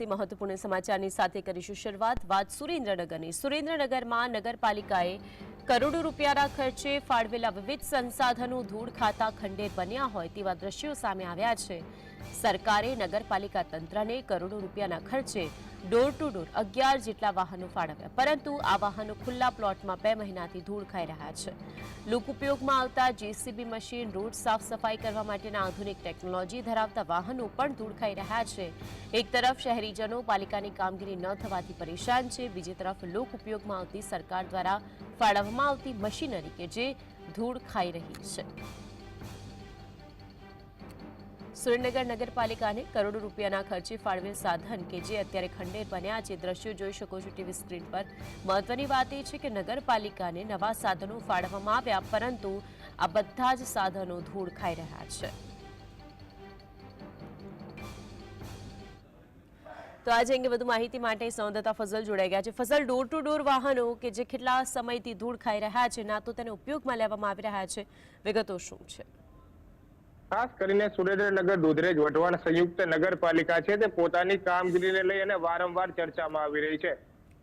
મહત્વપૂર્ણ સમાચારની સાથે કરીશું શરૂઆત. વાત સુરેન્દ્રનગરની. સુરેન્દ્રનગરમાં નગરપાલિકાએ કરોડો રૂપિયાના ખર્ચે ફાળવેલા વિવિધ સંસાધનો ધૂળ ખાતા ખંડેર બન્યા હોય તેવા દ્રશ્યો સામે આવ્યા છે. સરકારે નગરપાલિકા તંત્રને કરોડો રૂપિયાના ખર્ચે ડોર ટુ ડોર અગિયાર જેટલા વાહનો ફાળવ્યા. પરંતુ આ વાહનો ખુલ્લા પ્લોટમાં બે મહિનાથી ધૂળ ખાઈ રહ્યા છે. લોક ઉપયોગમાં આવતા જેસીબી મશીન રોડ સાફ સફાઈ કરવા માટેના આધુનિક ટેકનોલોજી ધરાવતા વાહનો પણ ધૂળ ખાઈ રહ્યા છે. એક તરફ શહેરીજનો પાલિકાની કામગીરી ન થવાથી પરેશાન છે. બીજી તરફ લોક ઉપયોગમાં આવતી સરકાર દ્વારા ફાળવવામાં આવતી મશીનરી કે જે ધૂળ ખાઈ રહી છે. સુરેન્દ્રનગર નગરપાલિકાને કરોડો રૂપિયાના ખર્ચે ફાળવેલ સાધન કે જે અત્યારે ખંડેર બન્યા છે, દ્રશ્યો જોઈ શકો છો ટીવી સ્ક્રીન પર. મહત્વની વાત એ છે કે નગરપાલિકાને નવા સાધનો ફાળવવામાં આવ્યા, પરંતુ આ બધા જ સાધનો ધૂળ ખાઈ રહ્યા છે. તો આજે અંગે વધુ માહિતી માટે સંવાદદાતા ફઝલ જોડાઈ ગયા છે. ફઝલ ડોર ટુ ડોર વાહનો કે જે કેટલા સમયથી ધૂળ ખાઈ રહ્યા છે, ના તો તેને ઉપયોગમાં લેવામાં આવી રહ્યા છે. વિગતો શું છે? ખાસ કરીને સુરેન્દ્રનગર દુધરેજ વઢવાણ સંયુક્ત નગરપાલિકા છે તે પોતાની કામગીરીને લઈ અને વારંવાર ચર્ચામાં આવી રહી છે.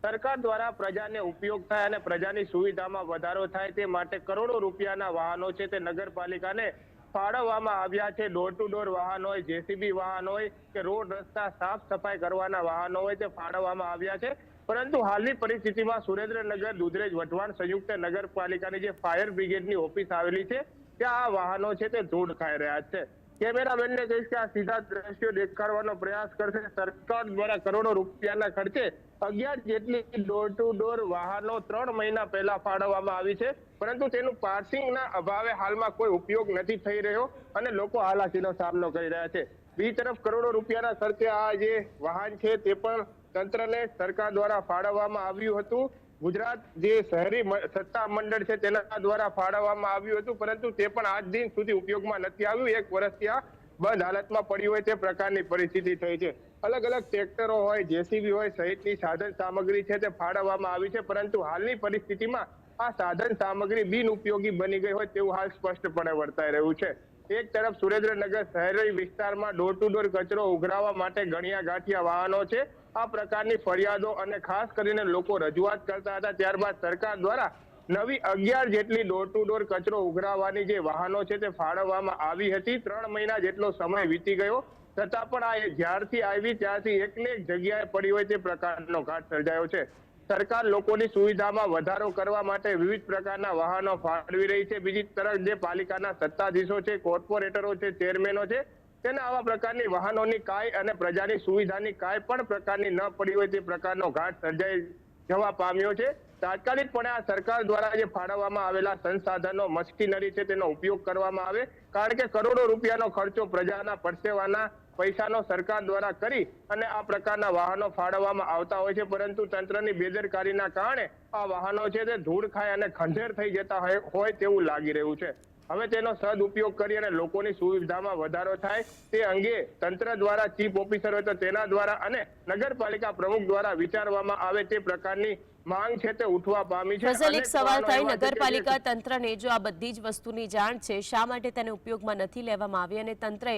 સરકાર દ્વારા પ્રજાને ઉપયોગ થાય અને પ્રજાની સુવિધામાં વધારો થાય તે માટે કરોડો રૂપિયાના વાહનો છે તે નગરપાલિકાને ફાળવવામાં આવ્યા છે. ડોર ટુ ડોર વાહન હોય જેસીબી વાહન હોય કે રોડ, રસ્તા, સાફ સફાઈ કરવાના વાહનો હોય તે ફાળવવામાં આવ્યા છે. પરંતુ હાલની પરિસ્થિતિમાં સુરેન્દ્રનગર દુધરેજ વઢવાણ સંયુક્ત નગરપાલિકાની જે ફાયર બ્રિગેડની ઓફિસ આવેલી છે ત્યાં આ વાહનો છે તે ધૂળ ખાઈ રહ્યા છે? કેમેરામેનને કહીશ કે આ સીધા દ્રશ્યો દેખાડવાનો પ્રયાસ કરશે. સરકાર દ્વારા કરોડો રૂપિયાના ખર્ચે અગિયાર જેટલી ડોર ટુ ડોર વાહનો ત્રણ મહિના પહેલા ફાળવવામાં આવી છે. પરંતુ તેનું પાર્સિંગના અભાવે હાલમાં કોઈ ઉપયોગ નથી થઈ રહ્યો અને લોકો હાલાકીનો સામનો કરી રહ્યા છે. બીજી તરફ કરોડો રૂપિયાના ખર્ચે આ જે વાહન છે તે પણ તંત્રને સરકાર દ્વારા ફાળવવામાં આવ્યું હતું. ગુજરાત જે શહેરી સત્તા મંડળ છે તેના દ્વારા ફાળવવામાં આવ્યું હતું, પરંતુ તે પણ આજ દિન સુધી ઉપયોગમાં નથી આવ્યું. એક વર્ષથી આ બંધ હાલતમાં પડ્યું હોય તે પ્રકારની પરિસ્થિતિ થઈ છે. અલગ અલગ ટ્રેક્ટરો હોય, જેસીબી હોય, સહિતની સાધન સામગ્રી છે તે ફાળવવામાં આવી છે, પરંતુ હાલની પરિસ્થિતિમાં આ સાધન સામગ્રી બિન ઉપયોગી બની ગઈ હોય તેવું હાલ સ્પષ્ટપણે વર્તાઈ રહ્યું છે. એક તરફ સુરેન્દ્રનગર શહેરી વિસ્તારમાં ડોર ટુ ડોર કચરો ઉઘરાવવા માટે ગણિયા ગાંઠિયા વાહનો છે. આ પ્રકારની ફરિયાદો અને ખાસ કરીને લોકો રજૂઆત કરતા હતા. ત્યારબાદ સરકાર દ્વારા નવી અગિયાર જેટલી ડોર ટુ ડોર કચરો ઉઘરાવવાની જે વાહનો છે તે ફાળવવામાં આવી હતી. ત્રણ મહિના જેટલો સમય વીતી ગયો. છતાં પણ આ જ્યારથી આવી ત્યારથી એકને એક જગ્યાએ પડી હોય તે પ્રકારનો ઘાટ સર્જાયો છે. સરકાર લોકોની સુવિધામાં વધારો કરવા માટે વિવિધ પ્રકારના વાહનો ફાળવી રહી છે. બીજી તરફ જે પાલિકાના સત્તાધીશો છે, કોર્પોરેટરો છે, ચેરમેનો છે, તેને આવા પ્રકારની વાહનોની કાંઈ અને પ્રજાની સુવિધાની કાંઈ પણ પ્રકારની ન પડી હોય તે પ્રકારનો ઘાટ સર્જાઈ જવા પામ્યો છે. તાત્કાલિકપણે આ સરકાર દ્વારા જે ફાળવવામાં આવેલા સંસાધનો, મશીનરી છે તેનો ઉપયોગ કરવામાં આવે, કારણ કે કરોડો રૂપિયાનો ખર્ચો પ્રજાના પરસેવાના પૈસાનો સરકાર દ્વારા કરી અને આ પ્રકારના વાહનો ફાળવવામાં આવતા હોય છે. પરંતુ તંત્રની બેદરકારીના કારણે આ વાહનો છે તે ધૂળ ખાય અને ખંડેર થઈ જતા હોય તેવું લાગી રહ્યું છે. હવે તેનો સદઉપયોગ કરી અને લોકોની સુવિધામાં વધારો થાય તે અંગે તંત્ર દ્વારા ચીફ ઓફિસર હોય તો તેના દ્વારા અને નગરપાલિકા પ્રમુખ દ્વારા વિચારવામાં આવે તે પ્રકારની માંગ છે તે ઉઠવા પામી છે. એક સવાલ થાય નગરપાલિકા તંત્રને જો આ બધી જ વસ્તુની જાણ છે શા માટે તેને ઉપયોગમાં નથી લેવામાં આવી અને તંત્રએ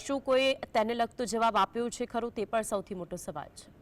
શું કોઈ તેને લગતો જવાબ આપ્યો છે ખરું? તે પણ સૌથી મોટો સવાલ છે.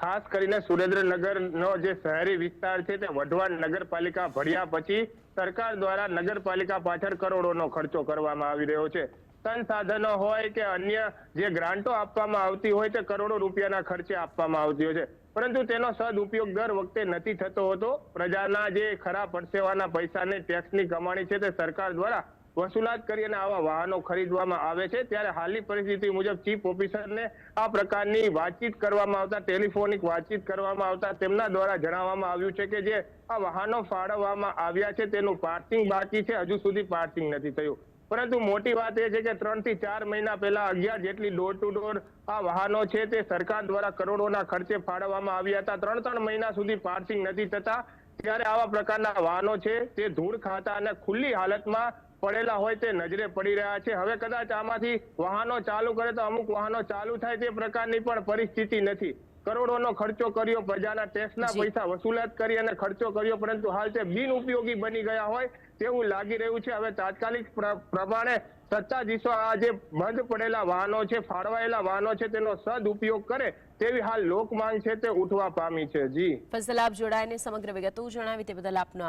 ખાસ કરીને સુરેન્દ્રનગરનો જે શહેરી વિસ્તાર છે તે વઢવાણ નગરપાલિકા ભર્યા પછી સરકાર દ્વારા નગરપાલિકા પાછળ કરોડોનો ખર્ચો કરવામાં આવી રહ્યો છે. સંસાધનો હોય કે અન્ય જે ગ્રાન્ટો આપવામાં આવતી હોય તે કરોડો રૂપિયાના ખર્ચે આપવામાં આવતી હોય છે. પરંતુ તેનો સદઉપયોગ દર વખતે નથી થતો હોતો. પ્રજાના જે ખરા પરસેવાના પૈસાને ટેક્સની કમાણી છે તે સરકાર દ્વારા વસૂલાત કરી અને આવા વાહનો ખરીદવામાં આવે છે. ત્યારે હાલની પરિસ્થિતિ મુજબ ચીફ ઓફિસરને આ પ્રકારની વાતચીત કરવામાં આવતા, ટેલિફોનિક વાતચીત કરવામાં આવતા તેમના દ્વારા જણાવવામાં આવ્યું છે કે જે આ વાહનો ફાળવવામાં આવ્યા છે તેનું પાર્કિંગ બાકી છે. હજુ સુધી પાર્કિંગ નથી થયું. પરંતુ મોટી વાત એ છે કે ત્રણથી ચાર મહિના પહેલા અગિયાર જેટલી ડોર ટુ ડોર આ વાહનો છે તે સરકાર દ્વારા કરોડોના ખર્ચે ફાળવવામાં આવ્યા હતા. ત્રણ ત્રણ મહિના સુધી પાર્કિંગ નથી થતા. ત્યારે આવા પ્રકારના વાહનો છે તે ધૂળ ખાતા અને ખુલ્લી હાલતમાં પડેલા હોય તે નજરે પડી રહ્યા છે. હવે કદાચ આમાંથી વાહનો ચાલુ કરે તો અમુક વાહનો ચાલુ થાય તે પ્રકારની પણ પરિસ્થિતિ નથી. કરોડોનો ખર્ચો કર્યો પ્રજાના ટેક્સના પૈસા વસૂલાત કરી અને ખર્ચો કર્યો પરંતુ હાલ તે બિનઉપયોગી બની ગયા હોય તેવું લાગી રહ્યું છે. હવે તાત્કાલિક પ્રમાણે સત્તાધીશો આ જે બંધ પડેલા વાહનો છે ફાળવાયેલા વાહનો છે તેનો સદઉપયોગ કરે તેવી હાલ લોકમાંગ છે તે ઉઠવા પામી છે. જી. ફસલ આપ જોડાઈને સમગ્ર વિગતો જણાવી તે બદલ આપનો